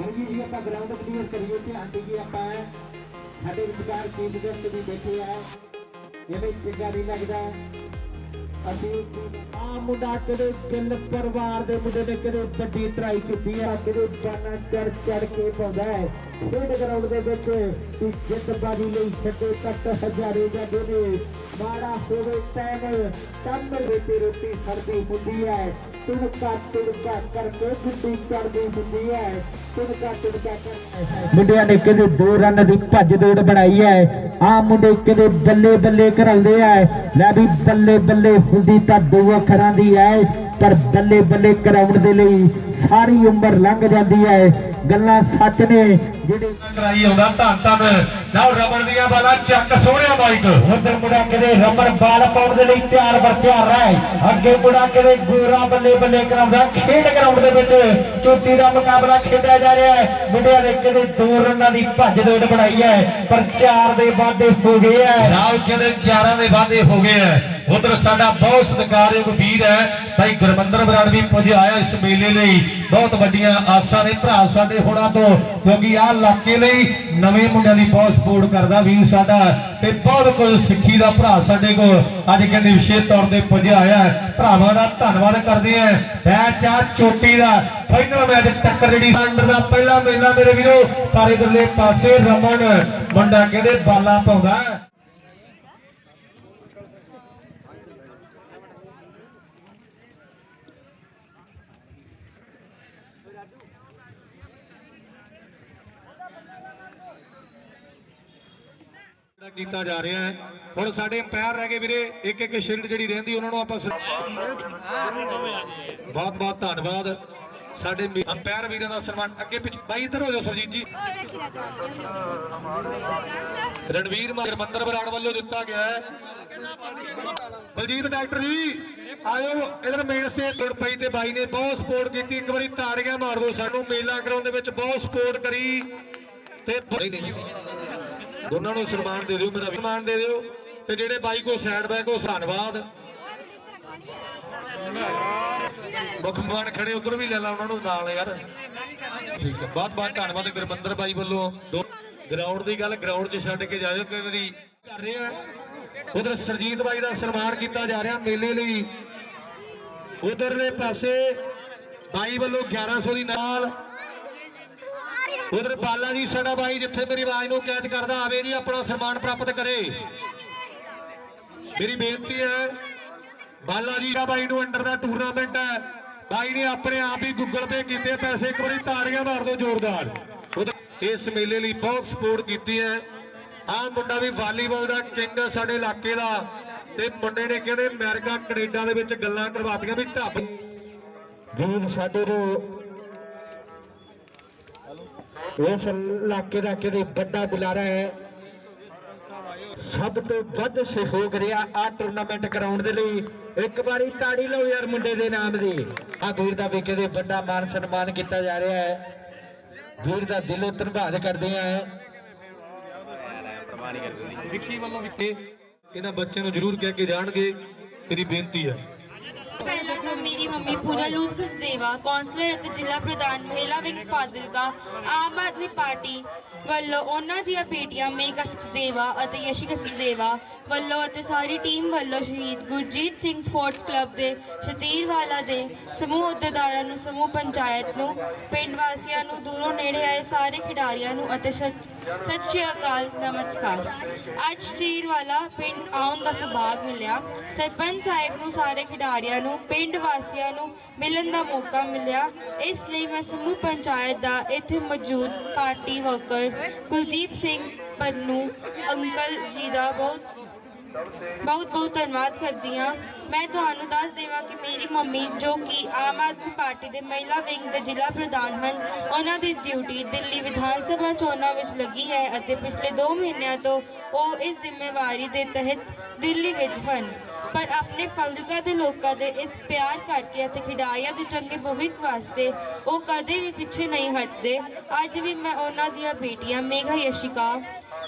ਜੀ ਜੀ ਆਪਾਂ ਗਰਾਊਂਡ ਕਲੀਅਰ ਕਰੀਏ ਤੇ ਆਂਟੀ ਜੀ ਆਪਾਂ ਸਾਡੇ ਵਿਚਕਾਰ ਚੀਫ ਗੈਸਟ ਵੀ ਬੈਠੇ ਆ। ਇਹਦੇ ਚੰਗਾ ਨਹੀਂ ਲੱਗਦਾ। ਅਸੀਂ ਆ ਮੁੰਡਾ ਕਦੇ ਗਿੱਲ ਪਰਿਵਾਰ ਦੇ ਮੁੰਡੇ ਨੇ ਕਦੇ ਵੱਡੀ ਟਰਾਈ ਕੀਤੀ ਆ ਕਦੇ ਬਾਨਾ ਚੜ ਚੜ ਕੇ ਪਾਉਂਦਾ ਹੈ। ਖੇਡ ਗਰਾਊਂਡ ਦੇ ਵਿੱਚ ਕਿ ਜਿੱਤ ਲਈ ਛੱਡੇ ਤੱਕ ਹਜ਼ਾਰੇ ਜਾਂਦੇ ਨੇ। ਮਾੜਾ ਹੋਵੇ ਟਾਈਮ ਕੰਮ ਵਿੱਚ ਰੋਟੀ ਸਰਦੀ ਹੁੰਦੀ ਹੈ। ਤੁਣਕਾ ਤੁਣਕਾ ਕਰਕੇ ਗੁੱਡੀ ਚੜਦੀ ਹੁੰਦੀ ਹੈ। ਤੁਣਕਾ ਤੁਣਕਾ ਕਰ ਮੁੰਡਿਆਂ ਨੇ ਕਦੇ ਦੋ ਰਨ ਦੀ ਭੱਜ ਦੌੜ ਬਣਾਈ ਹੈ। ਆ ਮੁੰਡੇ ਕਦੇ ਬੱਲੇ ਬੱਲੇ ਕਰਾਉਂਦੇ ਆ। ਲੈ ਵੀ ਬੱਲੇ ਬੱਲੇ ਹੁੰਦੀ ਤਾਂ ਦੋ ਅੱਖਰਾਂ ਦੀ ਹੈ। ਪਰ ਬੱਲੇ ਬੱਲੇ ਕਰਾਉਣ ਦੇ ਲਈ ਸਾਰੀ ਉਮਰ ਲੰਘ ਜਾਂਦੀ ਹੈ। ਗੱਲਾਂ ਸੱਚ ਨੇ ਜਿਹੜੇ ਕਰਾਈ ਆਉਂਦਾ ਧੰਨ ਧੰਨ। ਲਓ ਰਬੜ ਦੀਆਂ ਬਾਲਾਂ ਚੱਕ ਸੋਹਣਿਆ ਬਾਈਕ ਉਧਰ ਮੁੰਡਾ ਕਿਤੇ ਰੰਬਰ ਬਾਲ ਪਾਉਣ ਦੇ ਲਈ ਤਿਆਰ ਬਰ ਤਿਆਰ ਹੈ ਅੱਗੇ ਮੁੰਡਾ ਕਿਤੇ ਗੋਰਾ ਬੱਲੇ ਬੱਲੇ ਕਰਾਉਂਦਾ ਖੇਡ ਗਰਾਊਂਡ ਦੇ ਵਿੱਚ ਚੋਟੀ ਦਾ ਮੁਕਾਬਲਾ ਖੇਡਿਆ ਜਾ ਰਿਹਾ ਹੈ। ਮੁੰਡਿਆਂ ਨੇ ਕਿਤੇ ਦੋ ਰਨਾਂ ਦੀ ਭੱਜ ਦੌੜ ਬਣਾਈ ਹੈ ਪਰ ਚਾਰ ਦੇ ਵਾਧੇ ਹੋ ਗਏ ਹੈ। ਰਾਉ ਕਹਿੰਦੇ ਚਾਰਾਂ ਦੇ ਵਾਅਦੇ ਹੋ ਗਏ ਐ ਉਧਰ ਸਾਡਾ ਬਹੁਤ ਸਤਿਕਾਰਯੋਗ ਵੀਰ ਹੈ। ਭਾਈ ਗੁਰਮੰਦਰ ਬਰਾੜ ਵੀ ਪੁੱਜਿਆ ਆਇਆ ਇਸ ਮੇਲੇ ਲਈ। ਬਹੁਤ ਵੱਡੀਆਂ ਆਸਾਂ ਨੇ ਭਰਾ ਸਾਡੇ ਹੋਣਾ ਤੋਂ, ਕਿਉਂਕਿ ਆਹ ਇਲਾਕੇ ਲਈ ਨਵੇਂ ਮੁੰਡਿਆਂ ਦੀ ਬਹੁਤ ਸਪੋਰਟ ਕਰਦਾ ਵੀਰ ਸਾਡਾ। ਤੇ ਬਹੁਤ ਕੁਝ ਸਿੱਖੀ ਦਾ ਭਰਾ ਸਾਡੇ ਕੋਲ ਅੱਜ ਕਹਿੰਦੇ ਵਿਸ਼ੇਸ਼ ਤੌਰ ਤੇ ਪੁੱਜਿਆ ਆਇਆ ਭਰਾਵਾਂ ਦਾ ਧੰਨਵਾਦ ਕਰਦੇ ਆ ਮੈਚ ਆ ਚੋਟੀ ਦਾ ਫਾਈਨਲ ਮੈਚ ਟੱਕਰ ਜਿਹੜੀ ਅੰਡਰ ਦਾ ਪਹਿਲਾ ਮੇਲਾ ਮੇਰੇ ਵੀਰੋ, ਪਰ ਇਧਰਲੇ ਪਾਸੇ ਰਮਨ, ਮੁੰਡਾ ਕਹਿੰਦੇ ਬਾਲਾ ਪਾਉਂਦਾ ਕੀਤਾ ਜਾ ਰਿਹਾ ਹੈ ਹੁਣ ਸਾਡੇ ਅੰਪਾਇਰ ਰਹਿ ਗਏ ਵੀਰੇ ਇੱਕ ਇੱਕ ਸ਼ਿਲਡ ਜਿਹੜੀ ਰਹਿੰਦੀ ਉਹਨਾਂ ਨੂੰ ਆਪਾਂ ਬਹੁਤ ਬਹੁਤ ਧੰਨਵਾਦ। ਸਾਡੇ ਅੰਪਾਇਰ ਵੀਰਾਂ ਦਾ ਸਨਮਾਨ ਅੱਗੇ ਪਿੱਛੇ ਬਾਈ ਇੱਧਰ ਹੋ ਜਾਓ ਸਰਜੀਤ ਜੀ। ਰਣਵੀਰ ਮੰਦਰ ਬਰਾੜ ਵੱਲੋਂ ਦਿੱਤਾ ਗਿਆ ਹੈ। ਬਲਜੀਤ ਡਾਕਟਰ ਜੀ, ਆਇਓ ਇਧਰ ਮੇਨ ਸਟੇਜ ਤੁਰ ਪਈ ਤੇ ਬਾਈ ਨੇ ਬਹੁਤ ਸਪੋਰਟ ਕੀਤੀ। ਇੱਕ ਵਾਰੀ ਤਾੜੀਆਂ ਮਾਰ ਦਿਓ ਸਾਨੂੰ। ਮੇਲਾ ਗਰਾਊਂਡ ਦੇ ਵਿੱਚ ਬਹੁਤ ਸਪੋਰਟ ਕਰੀ। ਤੇ ਨਹੀਂ ਦੋਨਾਂ ਨੂੰ ਸਨਮਾਨ ਦੇ ਦਿਓ, ਮੇਰਾ ਵੀ ਸਨਮਾਨ ਦੇ ਦਿਓ। ਤੇ ਜਿਹੜੇ ਬਾਈ ਕੋ ਸਾਈਡ ਬੈਕ ਉਹ ਧੰਨਵਾਦ। ਮੁੱਖ ਮਹਿਮਾਨ ਖੜੇ, ਉਧਰ ਵੀ ਲੈ ਲਾ ਉਹਨਾਂ ਨੂੰ ਨਾਲ ਯਾਰ। ਠੀਕ ਹੈ, ਬਹੁਤ ਬਹੁਤ ਧੰਨਵਾਦ ਗੁਰਮੰਦਰ ਬਾਈ ਵੱਲੋਂ। ਦੋ ਗਰਾਊਂਡ ਦੀ ਗੱਲ ਗਰਾਊਂਡ 'ਚ ਛੱਡ ਕੇ ਜਾਇਓ, ਕਈ ਵਾਰੀ ਕਰ ਰਹੇ ਆ। ਉਧਰ ਸਰਜੀਤ ਬਾਈ ਦਾ ਸਨਮਾਨ ਕੀਤਾ ਜਾ ਰਿਹਾ ਮੇਲੇ ਲਈ। ਉਧਰਲੇ ਪਾਸੇ ਬਾਈ ਵੱਲੋਂ 1100 ਦੀ ਨਾਲ। ਉਧਰ ਬਾਲਾ ਜੀ ਸਾਡਾ ਬਾਈ ਜਿੱਥੇ ਮੇਰੀ ਆਵਾਜ਼ ਨੂੰ ਕੈਚ ਕਰਦਾ, ਆਵੇ ਜੀ ਆਪਣਾ ਸਨਮਾਨ ਪ੍ਰਾਪਤ ਕਰੇ। ਮੇਰੀ ਬੇਨਤੀ ਹੈ ਬਾਲਾ ਜੀ ਦਾ ਬਾਈ ਨੂੰ ਅੰਡਰ ਦਾ ਟੂਰਨਾਮੈਂਟ ਹੈ। ਬਾਈ ਨੇ ਆਪਣੇ ਆਪ ਹੀ ਗੂਗਲ ਪੇ ਕੀਤੇ, ਪੈਸੇ ਇੱਕ ਵਾਰੀ ਤਾੜੀਆਂ ਮਾਰ ਦਿਓ ਜ਼ੋਰਦਾਰ। ਇਸ ਮੇਲੇ ਲਈ ਬਹੁਤ ਸਪੋਰਟ ਕੀਤੀ ਹੈ। ਆਹ ਮੁੰਡਾ ਵੀ ਵਾਲੀਬਾਲ ਦਾ ਕਿੰਗ ਸਾਡੇ ਇਲਾਕੇ ਦਾ। ਤੇ ਮੁੰਡੇ ਨੇ ਕਹਿੰਦੇ ਅਮਰੀਕਾ, ਕੈਨੇਡਾ ਦੇ ਵਿੱਚ ਗੱਲਾਂ ਕਰਵਾਤੀਆਂ ਵੀ ਢੱਬ ਵੀਰ ਸਾਡੇ ਨੂੰ ਇਸ ਇਲਾਕੇ ਦਾ ਕਿਤੇ ਵੱਡਾ ਬੁਲਾਰਾ ਹੈ। ਸਭ ਤੋਂ ਵੱਧ ਸਹਿਯੋਗ ਰਿਹਾ ਆ ਟੂਰਨਾਮੈਂਟ ਕਰਾਉਣ ਦੇ ਲਈ। ਇੱਕ ਵਾਰੀ ਤਾੜੀ ਲਓ ਯਾਰ ਮੁੰਡੇ ਦੇ ਨਾਮ ਦੀ। ਆ ਵੀਰ ਦਾ ਵੀ ਕਿਤੇ ਵੱਡਾ ਮਾਨ ਸਨਮਾਨ ਕੀਤਾ ਜਾ ਰਿਹਾ ਹੈ। ਵੀਰ ਦਾ ਦਿਲੋਂ ਧੰਨਵਾਦ ਕਰਦੇ ਆਂ। ਵਿੱਕੀ ਵੱਲੋਂ ਵਿੱਕੀ ਇਹਨਾਂ ਬੱਚਿਆਂ ਨੂੰ ਜ਼ਰੂਰ ਕਹਿ ਕੇ ਜਾਣਗੇ ਮੇਰੀ ਬੇਨਤੀ ਹੈ। ਪਹਿਲਾਂ ਮੇਰੀ ਮੰਮੀ ਪੂਜਾ ਲੂਥ ਸਚਦੇਵਾ ਕੌਂਸਲਰ ਅਤੇ ਜ਼ਿਲ੍ਹਾ ਪ੍ਰਧਾਨ ਮਹਿਲਾ ਵਿੰਗ ਫਾਜ਼ਿਲਕਾ, ਆਮ ਆਦਮੀ ਪਾਰਟੀ ਵੱਲੋਂ ਉਹਨਾਂ ਦੀਆਂ ਬੇਟੀਆਂ ਮੇਘਾ ਸਚਦੇਵਾ ਅਤੇ ਯਸ਼ਿਕਾ ਸਚਦੇਵਾ ਵੱਲੋਂ ਅਤੇ ਸਾਰੀ ਟੀਮ ਵੱਲੋਂ ਸ਼ਹੀਦ ਗੁਰਜੀਤ ਸਿੰਘ ਸਪੋਰਟਸ ਕਲੱਬ ਦੇ ਸ਼ਤੀਰਵਾਲਾ ਦੇ ਸਮੂਹ ਅਹੁਦੇਦਾਰਾਂ ਨੂੰ, ਸਮੂਹ ਪੰਚਾਇਤ ਨੂੰ, ਪਿੰਡ ਵਾਸੀਆਂ ਨੂੰ, ਦੂਰੋਂ ਨੇੜੇ ਆਏ ਸਾਰੇ ਖਿਡਾਰੀਆਂ ਨੂੰ ਅਤੇ ਸਤਿ ਸ਼੍ਰੀ ਅਕਾਲ, ਨਮਸਕਾਰ। ਅੱਜ ਸ਼ਤੀਰਵਾਲਾ ਪਿੰਡ ਆਉਣ ਦਾ ਸੁਭਾਗ ਮਿਲਿਆ। ਸਰਪੰਚ ਸਾਹਿਬ ਨੂੰ, ਸਾਰੇ ਖਿਡਾਰੀਆਂ ਨੂੰ, ਪਿੰਡ ਵਾਸੀਆਂ ਨੂੰ ਮਿਲਣ ਦਾ ਮੌਕਾ ਮਿਲਿਆ। ਇਸ ਲਈ ਮੈਂ ਸਮੂਹ ਪੰਚਾਇਤ ਦਾ ਇੱਥੇ ਮੌਜੂਦ party worker Kuldeep Singh Pannu, uncle ji ਦਾ ਬਹੁਤ ਬਹੁਤ ਬਹੁਤ ਧੰਨਵਾਦ ਕਰਦੀ ਹਾਂ। ਮੈਂ ਤੁਹਾਨੂੰ ਦੱਸ ਦੇਵਾਂ ਕਿ ਮੇਰੀ ਮੰਮੀ ਜੋ ਕਿ ਆਮ ਆਦਮੀ ਪਾਰਟੀ ਦੇ ਮਹਿਲਾ ਵਿੰਗ ਦੇ ਜ਼ਿਲ੍ਹਾ ਪ੍ਰਧਾਨ ਹਨ, ਉਹਨਾਂ ਦੀ ਡਿਊਟੀ ਦਿੱਲੀ ਵਿਧਾਨ ਸਭਾ ਚੋਣਾਂ ਵਿੱਚ ਲੱਗੀ ਹੈ ਅਤੇ ਪਿਛਲੇ 2 ਮਹੀਨਿਆਂ ਤੋਂ ਉਹ ਇਸ ਜ਼ਿੰਮੇਵਾਰੀ ਦੇ ਤਹਿਤ ਦਿੱਲੀ ਵਿੱਚ ਹਨ। ਪਰ ਆਪਣੇ ਫਾਜ਼ਿਲਕਾ ਦੇ ਲੋਕਾਂ ਦੇ ਇਸ ਪਿਆਰ ਕਰਕੇ ਅਤੇ ਖਿਡਾਰੀਆਂ ਦੇ ਚੰਗੇ ਭਵਿੱਖ ਵਾਸਤੇ ਉਹ ਕਦੇ ਵੀ ਪਿੱਛੇ ਨਹੀਂ ਹਟਦੇ। ਅੱਜ ਵੀ ਮੈਂ ਉਹਨਾਂ ਦੀਆਂ ਬੇਟੀਆਂ ਮੇਘਾ ਯਸ਼ਿਕਾ,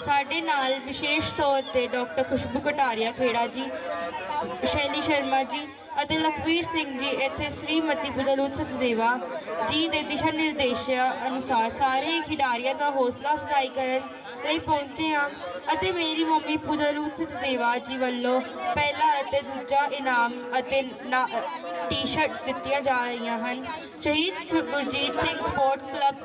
ਸਾਡੇ ਨਾਲ ਵਿਸ਼ੇਸ਼ ਤੌਰ ਤੇ ਡਾਕਟਰ ਖੁਸ਼ਬੂ ਕਟਾਰੀਆ ਖੇੜਾ ਜੀ, ਸ਼ੈਲੀ ਸ਼ਰਮਾ ਜੀ ਅਤੇ ਲਖਵੀਰ ਸਿੰਘ ਜੀ ਇੱਥੇ ਸ਼੍ਰੀਮਤੀ ਬੁਦਲੂਤ ਸਚਦੇਵਾ ਜੀ ਦੇ ਦਿਸ਼ਾ ਨਿਰਦੇਸ਼ਾਂ ਅਨੁਸਾਰ ਸਾਰੇ ਖਿਡਾਰੀਆਂ ਦਾ ਹੌਸਲਾ ਅਫਜ਼ਾਈ ਕਰਨ ਲਈ ਪਹੁੰਚੇ ਹਾਂ। ਅਤੇ ਮੇਰੀ ਮੰਮੀ ਪੂਜਲੂਤ ਸਚਦੇਵਾ ਜੀ ਵੱਲੋਂ ਪਹਿਲਾ ਅਤੇ ਦੂਜਾ ਇਨਾਮ ਅਤੇ ਟੀ-ਸ਼ਰਟਸ ਦਿੱਤੀਆਂ ਜਾ ਰਹੀਆਂ ਹਨ। ਸ਼ਹੀਦ ਗੁਰਜੀਤ ਸਿੰਘ ਸਪੋਰਟਸ ਕਲੱਬ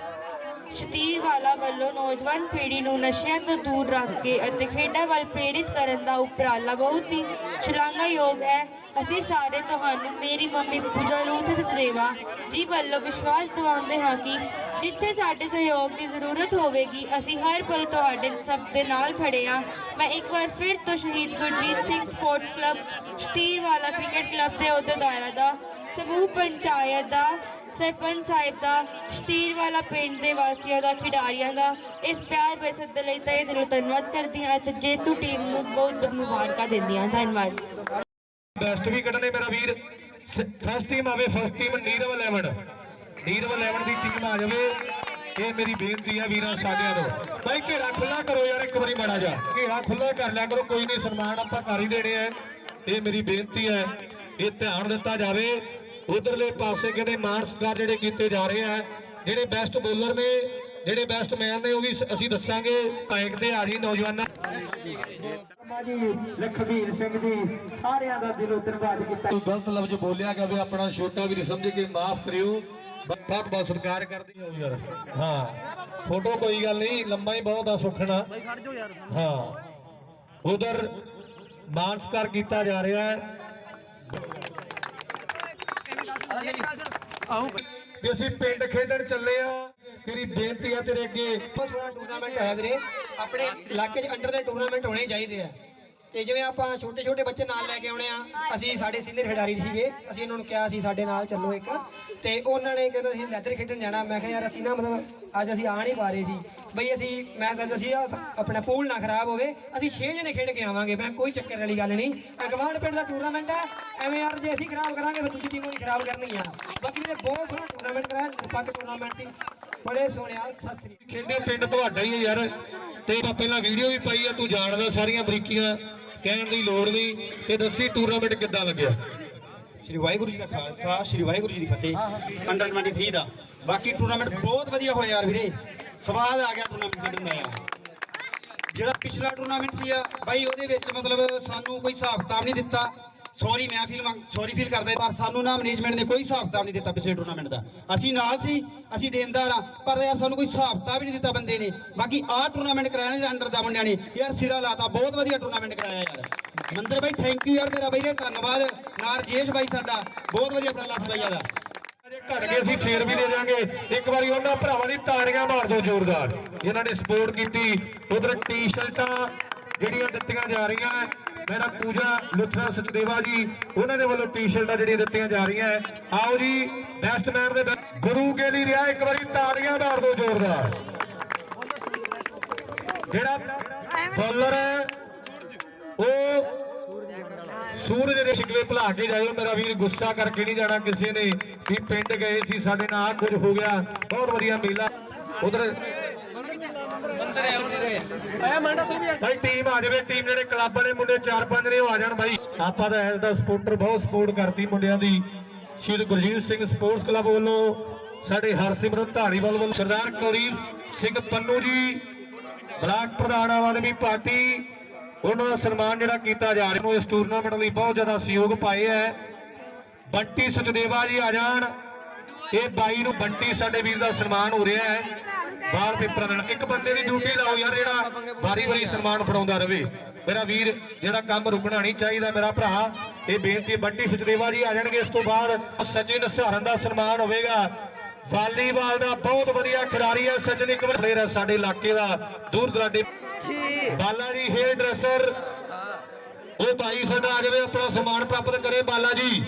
ਸ਼ਤੀਰਵਾਲਾ ਵੱਲੋਂ ਨੌਜਵਾਨ ਪੀੜ੍ਹੀ ਨੂੰ ਨਸ਼ਿਆਂ ਤੋਂ ਦੂਰ ਰੱਖ ਕੇ ਅਤੇ ਖੇਡਾਂ ਵੱਲ ਪ੍ਰੇਰਿਤ ਕਰਨ ਦਾ ਉਪਰਾਲਾ ਬਹੁਤ ਹੀ ਸ਼ਲਾਘਾਯੋਗ ਹੈ। ਅਸੀਂ ਸਾਰੇ ਤੁਹਾਨੂੰ, ਮੇਰੀ ਮੰਮੀ ਪੂਜਾ ਰੂਥ ਸਚਦੇਵਾ ਜੀ ਵੱਲੋਂ ਵਿਸ਼ਵਾਸ ਦਿਵਾਉਂਦੇ ਹਾਂ ਕਿ ਜਿੱਥੇ ਸਾਡੇ ਸਹਿਯੋਗ ਦੀ ਜ਼ਰੂਰਤ ਹੋਵੇਗੀ, ਅਸੀਂ ਹਰ ਪਲ ਤੁਹਾਡੇ ਸਭ ਦੇ ਨਾਲ ਖੜੇ ਹਾਂ। ਮੈਂ ਇੱਕ ਵਾਰ ਫਿਰ ਤੋਂ ਸ਼ਹੀਦ Gurjit Singh sports club, Shatirwala cricket club ਦੇ ਅਹੁਦੇਦਾਰਾਂ ਦਾ, ਸਮੂਹ ਪੰਚਾਇਤ ਦਾ, ਸਰਪੰਚ ਸਾਹਿਬ ਦਾ, ਸ਼ਤੀਰਵਾਲਾ ਪਿੰਡ ਦੇ ਵਾਸੀਆਂ ਦਾ, ਖਿਡਾਰੀਆਂ ਦਾ, ਇਸ ਪਿਆਰ ਭਰੇ ਸੱਦੇ ਲਈ ਤਹਿ ਦਿਲੋਂ ਧੰਨਵਾਦ ਕਰਦੀ ਹਾਂ ਅਤੇ ਜੇਤੂ ਟੀਮ ਨੂੰ ਬਹੁਤ ਬਹੁਤ ਮੁਬਾਰਕਾਂ ਦਿੰਦੀ ਹਾਂ। ਧੰਨਵਾਦ। ਬੈਸਟ ਵੀ ਕੱਢਣੇ ਮੇਰਾ ਵੀਰ। ਫਸਟ ਟੀਮ ਆਵੇ ਫਸਟ ਟੀਮ ਨੀਰਵ 11 ਨੀਰਵ 11 ਦੀ ਟੀਮ ਆ ਜਾਵੇ। ਇਹ ਮੇਰੀ ਬੇਨਤੀ ਹੈ ਵੀਰਾਂ ਸਾਡਿਆਂ ਨੂੰ। ਬਾਈ ਘੇਰਾ ਖੁੱਲਾ ਕਰੋ ਯਾਰ ਇੱਕ ਵਾਰੀ ਮਾੜਾ ਜਾ ਘੇਰਾ ਖੁੱਲਾ ਕਰ ਲਿਆ ਕਰੋ ਕੋਈ ਨਹੀਂ ਸਨਮਾਨ ਆਪਾਂ ਕਰ ਹੀ ਦੇਣੇ ਆ। ਇਹ ਮੇਰੀ ਬੇਨਤੀ ਹੈ ਇਹ ਧਿਆਨ ਦਿੱਤਾ ਜਾਵੇ। ਉਧਰਲੇ ਪਾਸੇ ਕਹਿੰਦੇ ਮਾਨ ਸਤਿਕਾਰ ਜਿਹੜੇ ਕੀਤੇ ਜਾ ਰਹੇ ਆ ਜਿਹੜੇ ਬੈਸਟ ਬੋਲਰ ਨੇ ਜਿਹੜੇ ਬੈਸਟ ਮੈਨ ਨੇ ਉਹ ਵੀ ਅਸੀਂ ਦੱਸਾਂਗੇ। ਟੈਂਕ ਤੇ ਆ ਜੀ ਨੌਜਵਾਨਾਂ। ਜੀ ਲਖਵੀਰ ਸਿੰਘ ਜੀ ਸਾਰਿਆਂ ਦਾ ਦਿਲੋਂ ਧੰਨਵਾਦ ਕੀਤਾ। ਗਲਤ ਲਫ਼ਜ਼ ਬੋਲਿਆ ਜਾਵੇ ਆਪਣਾ ਛੋਟਾ ਵੀ ਸਮਝ ਕੇ ਮਾਫ ਕਰਿਓ। ਬਹੁਤ ਬਹੁਤ ਸਤਿਕਾਰ ਕਰਦੀ ਹਾਂ ਯਾਰ। ਹਾਂ ਫੋਟੋ ਕੋਈ ਗੱਲ ਨਹੀਂ ਲੰਮਾ ਹੀ ਬਹੁਤ ਆ ਸੁਖਣਾ। ਹਾਂ। ਉਧਰ ਮਾਨਸਕਾਰ ਕੀਤਾ ਜਾ ਰਿਹਾ ਹੈ। ਵੀ ਅਸੀਂ ਪਿੰਡ ਖੇਡਣ ਚੱਲੇ ਆ। ਤੇਰੀ ਬੇਨਤੀ ਆ ਤੇਰੇ ਅੱਗੇ। ਸੋਹਣਾ ਟੂਰਨਾਮੈਂਟ ਹੋਇਆ ਵੀਰੇ। ਆਪਣੇ ਇਲਾਕੇ 'ਚ ਅੰਡਰ ਦੇ ਟੂਰਨਾਮੈਂਟ ਹੋਣੇ ਚਾਹੀਦੇ ਆ। ਤੇ ਜਿਵੇਂ ਆਪਾਂ ਛੋਟੇ ਛੋਟੇ ਬੱਚੇ ਨਾਲ ਲੈ ਕੇ ਆਉਣੇ ਆ, ਅਸੀਂ ਸਾਡੇ ਸੀਨੀਅਰ ਖਿਡਾਰੀ ਸੀਗੇ, ਅਸੀਂ ਉਹਨਾਂ ਨੂੰ ਕਿਹਾ ਸੀ ਸਾਡੇ ਨਾਲ ਚੱਲੋ ਇੱਕ। ਤੇ ਉਹਨਾਂ ਨੇ ਕਹਿੰਦੇ ਅਸੀਂ ਲੈਦਰ ਖੇਡਣ ਜਾਣਾ, ਮੈਂ ਕਿਹਾ ਯਾਰ ਅਸੀਂ ਨਾ ਮਤਲਬ ਅੱਜ ਅਸੀਂ ਆ ਨਹੀਂ ਪਾ ਰਹੇ ਸੀ। ਬਈ ਅਸੀਂ, ਮੈਂ ਕਹਿੰਦਾ ਸੀ ਆਪਣਾ ਪੂਲ ਨਾ ਖਰਾਬ ਹੋਵੇ, ਅਸੀਂ 6 ਜਣੇ ਖੇਡ ਕੇ ਆਵਾਂਗੇ, ਮੈਂ ਕੋਈ ਚੱਕਰ ਵਾਲੀ ਗੱਲ ਨਹੀਂ। ਅਗਵਾਨ ਪਿੰਡ ਦਾ ਟੂਰਨਾਮੈਂਟ ਹੈ ਐਵੇਂ ਯਾਰ ਜੇ ਅਸੀਂ ਖਰਾਬ ਕਰਾਂਗੇ, ਫਿਰ ਦੂਜੀ ਟੀਮ ਨੂੰ ਖਰਾਬ ਕਰਨੀ ਆ। ਬਾਕੀ ਵੀਰੇ ਬਹੁਤ ਸੋਹਣਾ ਟੂਰਨਾਮੈਂਟ ਕਰਾਇਆ, ਨਿਰਪੱਖ ਟੂਰਨਾਮੈਂਟ ਸੀ। ਬੜੇ ਸੋਹਣੇ ਆ, ਸਤਿ ਸ੍ਰੀ ਅਕਾਲ। ਖੇਡੇ ਪਿੰਡ ਤੁਹਾਡਾ ਹੀ ਹੈ ਯਾਰ। ਤੇ ਆਪਾਂ ਪਹਿਲਾਂ ਵੀਡੀਓ ਵੀ ਪਾਈ ਆ, ਤੂੰ ਜਾਣਦਾ ਸਾਰੀਆਂ ਬਰੀਕੀਆਂ, ਕਹਿਣ ਦੀ ਲੋੜ ਨਹੀਂ, ਤੇ ਦੱਸੀ ਟੂਰਨਾਮੈਂਟ ਕਿੱਦਾਂ ਲੱਗਿਆ? ਸ਼੍ਰੀ ਵਾਹਿਗੁਰੂ ਜੀ ਦਾ ਖਾਲਸਾ, ਸ਼੍ਰੀ ਵਾਹਿਗੁਰੂ ਜੀ ਦੀ ਫਤਿਹ। ਅੰਡਰ 23 ਦਾ। ਬਾਕੀ ਟੂਰਨਾਮੈਂਟ ਬਹੁਤ ਵਧੀਆ ਹੋਇਆ ਯਾਰ ਵੀਰੇ। ਸਵਾਦ ਆ ਗਿਆ ਟੂਰਨਾਮੈਂਟ ਖੇਡਣ ਦਾ। ਯਾਰ ਜਿਹੜਾ ਪਿਛਲਾ ਟੂਰਨਾਮੈਂਟ ਸੀ ਆ ਬਾਈ ਉਹਦੇ ਵਿੱਚ ਮਤਲਬ ਸਾਨੂੰ ਕੋਈ ਹਿਸਾਬ ਕਿਤਾਬ ਨਹੀਂ ਦਿੱਤਾ। ਸੌਰੀ ਮੈਂ ਫੀਲ ਸੌਰੀ ਫੀਲ ਕਰਦਾ ਪਰ ਸਾਨੂੰ ਨਾ ਮੈਨੇਜਮੈਂਟ ਨੇ ਕੋਈ ਹਿਸਾਬ ਕਿਤਾਬ ਨਹੀਂ ਦਿੱਤਾ ਪਿਛਲੇ ਟੂਰਨਾਮੈਂਟ ਦਾ। ਅਸੀਂ ਨਾਲ ਸੀ, ਅਸੀਂ ਦੇਣਦਾਰ ਆ ਪਰ ਯਾਰ ਸਾਨੂੰ ਕੋਈ ਹਿਸਾਬ ਕਿਤਾਬ ਹੀ ਨਹੀਂ ਦਿੱਤਾ ਬੰਦੇ ਨੇ। ਬਾਕੀ ਆਹ ਟੂਰਨਾਮੈਂਟ ਕਰਾਇਆ ਨੇ ਅੰਡਰ ਦਾ ਮੁੰਡਿਆਂ ਨੇ। ਯਾਰ ਸਿਰਾ ਲਾਤਾ, ਬਹੁਤ ਵਧੀਆ ਟੂਰਨਾਮੈਂਟ ਕਰਾਇਆ ਯਾਰ। ਮੰਦਰ ਬਾਈ ਥੈਂਕ ਯੂ ਯਾਰ ਤੇਰਾ ਬਾਈ ਨੇ ਧੰਨਵਾਦ। ਨਾਲ ਰਜੇਸ਼ ਬਾਈ ਸਾਡਾ, ਬਹੁਤ ਵਧੀਆ ਉਪਰਾਲਾ ਸੀ ਬਾਈ ਯਾਰ ਜੇ ਘਟ ਗਏ ਅਸੀਂ ਫੇਰ ਵੀ ਦੇ ਦਿਆਂਗੇ। ਇੱਕ ਵਾਰੀ ਉਹਨਾਂ ਭਰਾਵਾਂ ਦੀ ਤਾੜੀਆਂ ਮਾਰ ਦਿਓ ਜ਼ੋਰਦਾਰ। ਜਿਨ੍ਹਾਂ ਨੇ ਸਪੋਰਟ ਕੀਤੀ, ਉਧਰ ਟੀ-ਸ਼ਰਟਾਂ ਜਿਹੜੀਆਂ ਦਿੱਤੀਆਂ ਜਾ ਰਹੀਆਂ ਹੈ। ਪੂਜਾ ਲੁਥਰਾ ਸਚਦੇਵਾ ਜੀ, ਉਹਨਾਂ ਦੇ ਵੱਲੋਂ ਟੀ-ਸ਼ਰਟਾਂ ਜਿਹੜੀਆਂ ਦਿੱਤੀਆਂ ਜਾ ਰਹੀਆਂ ਆਓ ਜੀ ਬੈਸਟਮੈਨ ਦੇ ਗੁਰੂ ਕੇ ਲਈ ਰਿਹਾ, ਇੱਕ ਵਾਰੀ ਤਾੜੀਆਂ ਮਾਰ ਦਿਓ ਜ਼ੋਰਦਾਰ। ਜਿਹੜਾ ਬੋਲਰ ਹੈ, ਉਹ ਸੂਰਜ ਦੇ ਸ਼ਿਕਵੇ ਭੁਲਾ ਕੇ ਜਾਇਓ। ਮੇਰਾ ਵੀਰ ਗੁੱਸਾ ਕਰਕੇ ਨਹੀਂ ਜਾਣਾ ਕਿਸੇ ਨੇ ਵੀ ਪਿੰਡ ਗਏ ਸੀ, ਸਾਡੇ ਨਾਲ ਆਹ ਕੁਝ ਹੋ ਗਿਆ। ਬਹੁਤ ਵਧੀਆ ਮੇਲਾ। ਉਧਰ ਭਾਈ ਟੀਮ ਆ। ਜਾਵੇ ਟੀਮ ਜਿਹੜੇ ਕਲੱਬ ਨੇ ਮੁੰਡੇ ਚਾਰ ਪੰਜ ਨੇ ਉਹ ਆ ਜਾਣ ਭਾਈ ਆਪਾਂ ਤਾਂ ਐਸ ਦਾ ਸਪੋਰਟਰ ਬਹੁਤ ਸਪੋਰਟ ਕਰਦੀ ਮੁੰਡਿਆਂ ਦੀ। ਸ਼੍ਰੀ ਗੁਰਜੀਤ ਸਿੰਘ ਸਪੋਰਟਸ ਕਲੱਬ ਵੱਲੋਂ, ਸਾਡੇ ਹਰਸਿਮਰਤ ਧਾਰੀਵਾਲ ਵੱਲੋਂ, ਸਰਦਾਰ ਕੁਲਦੀਪ ਸਿੰਘ ਪੰਨੂ ਜੀ, ਬਲਾਕ ਪ੍ਰਧਾਨ ਆਮ ਆਦਮੀ ਪਾਰਟੀ, ਉਹਨਾਂ ਦਾ ਸਨਮਾਨ ਜਿਹੜਾ ਕੀਤਾ ਜਾ ਰਿਹਾ ਨੂੰ ਇਸ ਟੂਰਨਾਮੈਂਟ ਲਈ ਬਹੁਤ ਜ਼ਿਆਦਾ ਸਹਿਯੋਗ ਪਾਏ ਹੈ। ਬੰਟੀ ਸੁਖਦੇਵਾ ਜੀ ਆ ਜਾਣ। ਇਹ ਬਾਈ ਨੂੰ ਬੰਟੀ ਸਾਡੇ ਵੀਰ ਦਾ ਸਨਮਾਨ ਹੋ ਰਿਹਾ ਹੈ। ਬਾਹਰ ਪੇਪਰਾਂ ਨਾਲ ਇੱਕ ਬੰਦੇ ਦੀ ਡਿਊਟੀ ਲਾਓ ਯਾਰ ਜਿਹੜਾ ਵਾਰੀ ਵਾਰੀ ਸਨਮਾਨ ਫੜਾਉਂਦਾ ਰਵੇ। ਮੇਰਾ ਵੀਰ ਜਿਹੜਾ ਕੰਮ ਰੁਕਣਾ ਨਹੀਂ ਚਾਹੀਦਾ ਮੇਰਾ ਭਰਾ ਇਹ ਬੇਨਤੀ ਬੰਟੀ ਸਚਦੇਵਾ ਜੀ ਆ ਜਾਣਗੇ ਇਸ ਤੋਂ ਬਾਅਦ। ਸਚਿਨ ਸਹਾਰਨ ਦਾ ਸਨਮਾਨ ਹੋਵੇਗਾ। ਵਾਲੀਬਾਲ ਦਾ ਬਹੁਤ ਵਧੀਆ ਖਿਡਾਰੀ ਹੈ ਸਚਿਨ ਇੱਕ ਵਾਰ ਪਲੇਅਰ ਹੈ ਸਾਡੇ ਇਲਾਕੇ ਦਾ ਦੂਰ ਦਰਾਡੇ। ਬਾਲਾ ਜੀ ਹੇਅਰ ਡਰੈਸਰ ਉਹ ਭਾਈ ਸਾਡਾ ਆ ਜਾਵੇ ਆਪਣਾ ਸਨਮਾਨ ਪ੍ਰਾਪਤ ਕਰੇ ਬਾਲਾ ਜੀ।